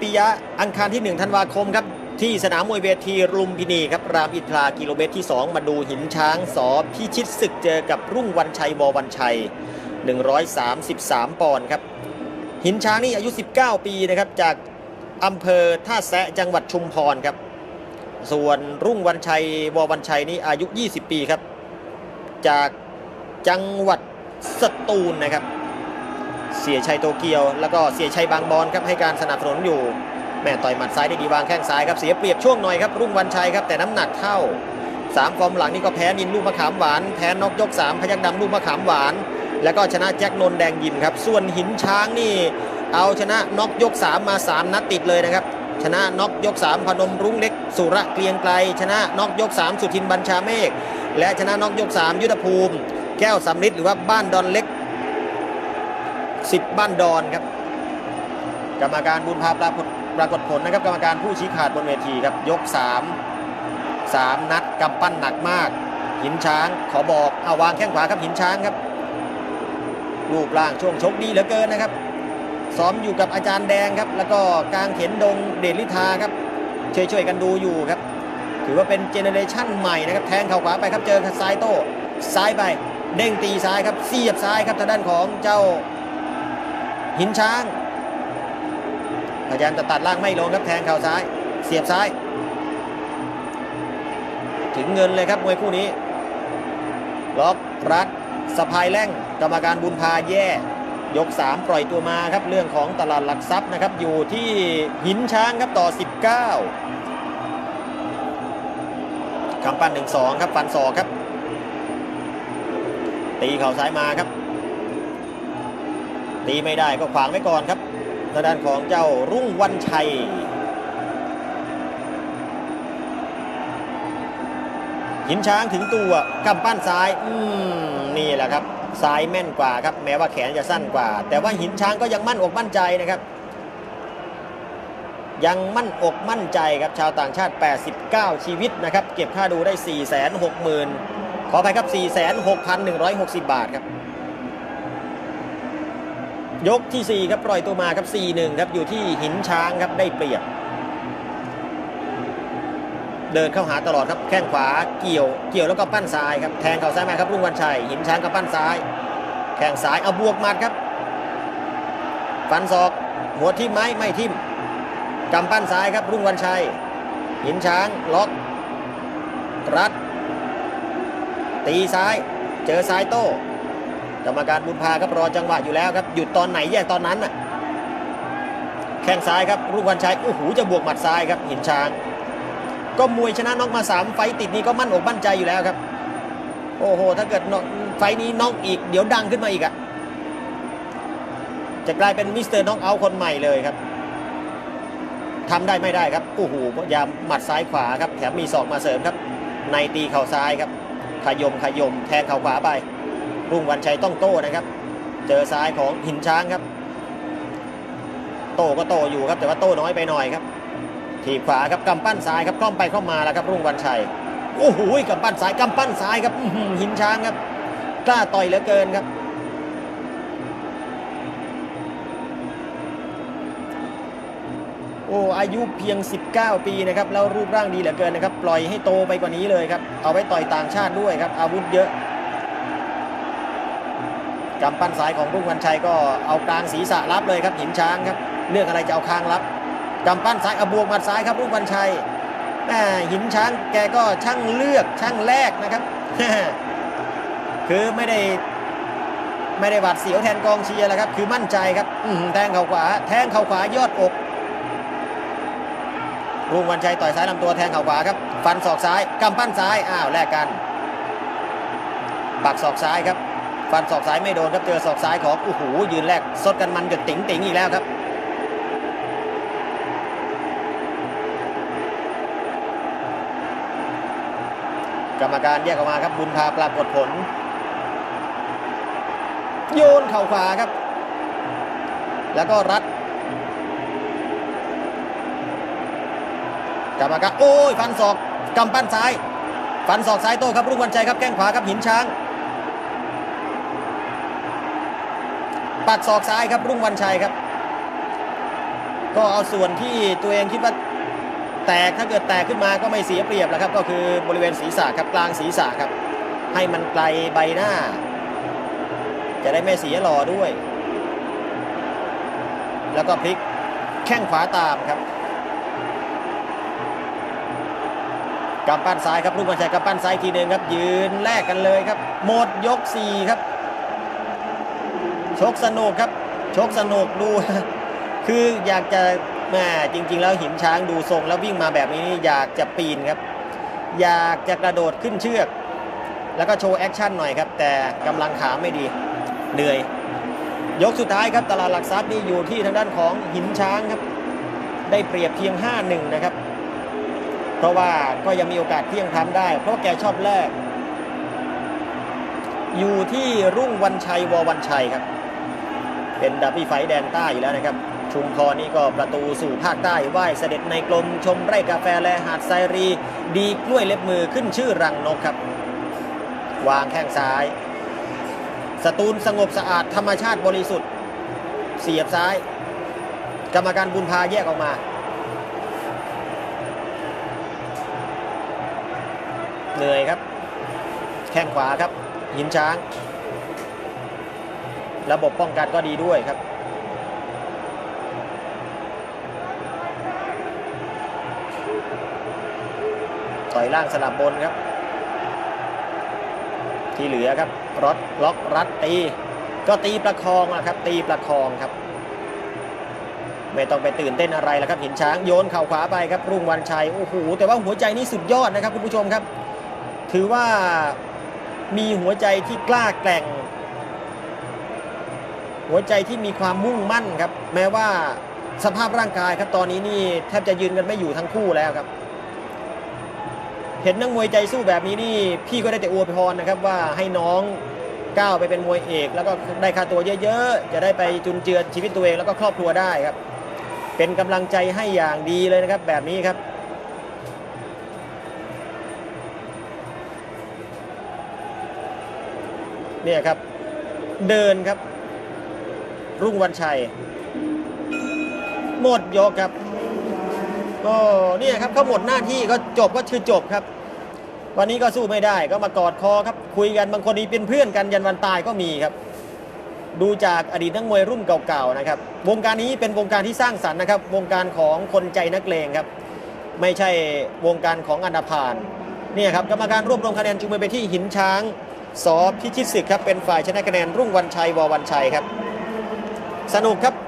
ปิยะอังคารที่ 1 ธันวาคมครับ ที่สนามมวยเวทีรุมพินีครับ รามอินทรากิโลเมตรที่ 2 มาดูหินช้างสอพิชิตศึกเจอกับรุ่งวันชัยววันชัย 133 ปอนด์ครับ หินช้างนี่อายุ 19 ปีนะครับจากอำเภอท่าแซะจังหวัดชุมพรครับ ส่วนรุ่งวันชัยววันชัยนี่อายุ 20 ปีครับ จากจังหวัดสตูลนะครับ เสียชัยโตเกียว แล้วก็เสียชัยบางบอนครับให้การสนับสนุนอยู่แม่ต่อยหมัดซ้ายได้ดีวางแข้งซ้ายครับเสียเปรียบช่วงหน่อยครับรุ่งวันชัยครับแต่น้ำหนักเท่าสามฟอร์มหลังนี่ก็แพ้นินลูกมะขามหวานแพ้นอกยกสามพยักดำลูกมะขามหวาน แล้วก็ชนะแจ็คนนแดงยิมครับส่วนหินช้างนี่ เอาชนะนกยก 3 มา 3 นัดติดเลยนะครับชนะนกยก 3 พนมรุ้งเล็ก สุระเกลียงไกล ชนะนกยก 3 สุทินบัญชาเมฆและชนะนกยก 3 ยุทธภูมิ แก้วสำลิดหรือว่าบ้านดอนเล็ก 10บ้านดอนครับ กรรมการบุญพาปรากฏปรากฏผลนะครับ กรรมการผู้ชี้ขาดบนเวทีครับ ยก 3 3 นัดกำปั้นหนักมาก หินช้างขอบอกเอาวางแข้งขวาครับหินช้างครับ รูปร่างช่วงชกดีเหลือเกินนะครับซ้อมอยู่กับอาจารย์แดงครับ แล้วก็กลางเข็นดงเดลิทาครับช่วยๆกันดูอยู่ครับ ถือว่าเป็นเจเนเรชั่นใหม่นะครับแทงเข่าขวาไปครับเจอซ้ายโต้ซ้ายไปเด้งตีซ้ายครับเสียบซ้ายครับทางด้านของเจ้า หินช้าง พยายามจะตัดล่างไม่ลงครับแทงเข่าซ้าย เสียบซ้าย ถึงเงินเลยครับมวยคู่นี้ ล็อกรัดสะพายแร่งกรรมการบุญพาแย่ ยก 3 ปล่อยตัวมาครับเรื่องของตลาดหลักทรัพย์นะครับ อยู่ที่หินช้างครับต่อ 19คำปั้น1 2 ครับฟันศอกครับ ตีเข่าซ้ายมาครับ ตีไม่ได้ก็ขวางไว้ก่อนครับทางด้านของเจ้ารุ่งวันชัย หินช้างถึงตัวกำปั้นซ้าย อืมนี่แหละครับ ซ้ายแม่นกว่าครับ แม้ว่าแขนจะสั้นกว่า แต่ว่าหินช้างก็ยังมั่นอกมั่นใจนะครับ ยังมั่นอกมั่นใจครับ ชาวต่างชาติ 89 ชีวิตนะครับ เก็บค่าดูได้ 4 6 0 0 0 0ขอไปครับ 4,6,160 บาทครับ ยกทีสี่ 4 ครับปล่อยตัวมาครับ 4-1 ครับอยู่ที่หินช้างครับได้เปรียบ เดินเข้าหาตลอดครับแข้งขวาเกี่ยวเกี่ยวแล้วก็ปั้นซ้ายครับแทงเข่าซ้ายมาครับรุ่งวันชัยหินช้างกับปั้นซ้าย แข้งซ้ายเอาบวกมัดครับ ฟันศอกหัวทิ่มไหมไม่ทิ่มกำปั้นซ้ายครับรุ่งวันชัย หินช้างล็อกรัด ตีซ้าย เจอซ้ายโต้ กรรมการบุญพาครับรอจังหวะอยู่แล้วครับหยุดตอนไหนแยกตอนนั้นน่ะแข้งซ้ายครับรุ่งวันชัยโอ้โหจะบวกหมัดซ้ายครับหินช้าง ก็มวยชนะน็อกมา 3 ไฟติดนี้ก็มั่นอกมั่นใจอยู่แล้วครับ โอ้โห ถ้าเกิดไฟนี้น็อกอีก เดี๋ยวดังขึ้นมาอีกอะจะกลายเป็นมิสเตอร์น็อกเอาคนใหม่เลยครับทำได้ไม่ได้ครับโอ้โหพยายามหมัดซ้ายขวาครับแถมมีศอกมาเสริมครับ ในตีเข่าซ้ายครับขยมขยมแทงเข่าขวาไป รุ่งวันชัยต้องโต้นะครับ เจอซ้ายของหินช้างครับ โต้ก็โต้อยู่ครับ แต่ว่าโต้น้อยไปหน่อยครับทีบขวาครับกำปั้นซ้ายครับคล่อมไปคล่อมมาแล้วครับ รุ่งวันชัยโอ้โหกำปั้นซ้ายกำปั้นซ้ายครับหินช้างครับกล้าต่อยเหลือเกินครับโอ้อายุเพียง 19 ปีนะครับแล้วรูปร่างดีเหลือเกินนะครับ ปล่อยให้โตไปกว่านี้เลยครับ เอาไว้ต่อยต่างชาติด้วยครับ อาวุธเยอะ กำปั้นซ้ายของรุ่งวันชัยก็เอากลางศีรษะรับเลยครับหินช้างครับเรื่องอะไรจะเอาคางรับกำปั้นซ้ายเอาบวกมัดซ้ายครับรุ่งวันชัยหินช้างแกก็ช่างเลือกช่างแลกนะครับ คือไม่ได้ไม่ได้หวาดเสียวแทนกองเชียร์แล้วครับ คือมั่นใจครับแทงเข่าขวา แทงเข่าขวายอดอกรุ่งวันชัยต่อยซ้ายลำตัวแทงเข่าขวาครับ ฟันศอกซ้ายกำปั้นซ้าย อ้าวแลกกัน ปักศอกซ้ายครับ ฟันศอกซ้ายไม่โดนครับเจอศอกซ้ายของโอ้โหยืนแลกสดกันมันหยดติ๋งติ๋งอีกแล้วครับกรรมการแยกออกมาครับบุญพาปรากฏผล โยนเข่าขวาครับ แล้วก็รัดกรรมการโอ้ยฟันศอกกำปั้นซ้าย ฟันศอกซ้ายโต้ครับรุ่งวันชัยครับแข้งขวาครับหินช้าง ปักศอกซ้ายครับรุ่งวันชัยครับ ก็เอาส่วนที่ตัวเองคิดว่าแตกถ้าเกิดแตกขึ้นมาก็ไม่เสียเปรียบแล้วครับ ก็คือบริเวณศีรษะครับกลางศีรษะครับ ให้มันไกลใบหน้า จะได้ไม่เสียหล่อด้วย แล้วก็พลิกแข้งขวาตามครับกำปั้นซ้ายครับลูกมันชัยกำปั้นซ้ายทีหนึ่งครับ ยืนแลกกันเลยครับ หมดยก4ครับ ชกสนุกครับ ชกสนุกดู คืออยากจะแหมจริง ๆ แล้วหินช้างดูทรงแล้ววิ่งมาแบบนี้อยากจะปีนครับ อยากจะกระโดดขึ้นเชือก แล้วก็โชว์แอคชั่นหน่อยครับ แต่กำลังขาไม่ดีเหนื่อย ยกสุดท้ายครับตลาดหลักทรัพย์นี่อยู่ที่ทางด้านของหินช้างครับ ได้เปรียบเพียง 5-1 นะครับ เพราะว่าก็ยังมีโอกาสเที่ยงพลันได้ เพราะแกชอบแรกอยู่ที่รุ่งวันชัยววันชัยครับ เป็นดับบี้ไฟแดนใต้อยู่แล้วนะครับ ชุมพรนี่ก็ประตูสู่ภาคใต้ไหว้เสด็จในกลมชมไร่กาแฟและหาดไซรี ดีกล้วยเล็บมือขึ้นชื่อรังนกครับ วางแข้งซ้าย สตูลสงบสะอาดธรรมชาติบริสุทธิ์ เสียบซ้าย กรรมการบุญพาแยกออกมาเหนื่อยครับ แข้งขวาครับหินช้าง ระบบป้องกันก็ดีด้วยครับ ต่อยล่างสลับบนครับ ที่เหลือครับรถล็อกรัดตี ก็ตีประคองนะครับ ตีประคองครับ ไม่ต้องไปตื่นเต้นอะไรแล้วครับหินช้างโยนเข่าขวาไปครับ รุ่งวันชัยโอ้โหแต่ว่าหัวใจนี่สุดยอดนะครับคุณผู้ชมครับ ถือว่ามีหัวใจที่กล้าแกร่ง หัวใจที่มีความมุ่งมั่นครับ แม้ว่าสภาพร่างกายครับตอนนี้นี่แทบจะยืนกันไม่อยู่ทั้งคู่แล้วครับ เห็นนักมวยใจสู้แบบนี้นี่ พี่ก็ได้แต่อวยพรนะครับว่าให้น้องก้าวไปเป็นมวยเอก แล้วก็ได้ค่าตัวเยอะๆ จะได้ไปจุนเจือชีวิตตัวเองแล้วก็ครอบครัวได้ครับ เป็นกำลังใจให้อย่างดีเลยนะครับ แบบนี้ครับเนี่ยครับ เดินครับ รุ่งวันชัย หมดยกครับก็เนี่ยครับเขาหมดหน้าที่ก็จบก็คือจบครับ วันนี้ก็สู้ไม่ได้ก็มากอดคอครับ คุยกันบางคนนี้เป็นเพื่อนกันยันวันตายก็มีครับ ดูจากอดีตนักมวยรุ่นเก่าๆนะครับวงการนี้เป็นวงการที่สร้างสรรค์นะครับ วงการของคนใจนักเลงครับ ไม่ใช่วงการของอันดาพานเนี่ยครับกรรมการรวบรวมคะแนนจูงมือไปที่หินช้างสอพิชิตศึกครับเป็นฝ่ายชนะคะแนนรุ่งวันชัยวอวันชัยครับ สนุกครับ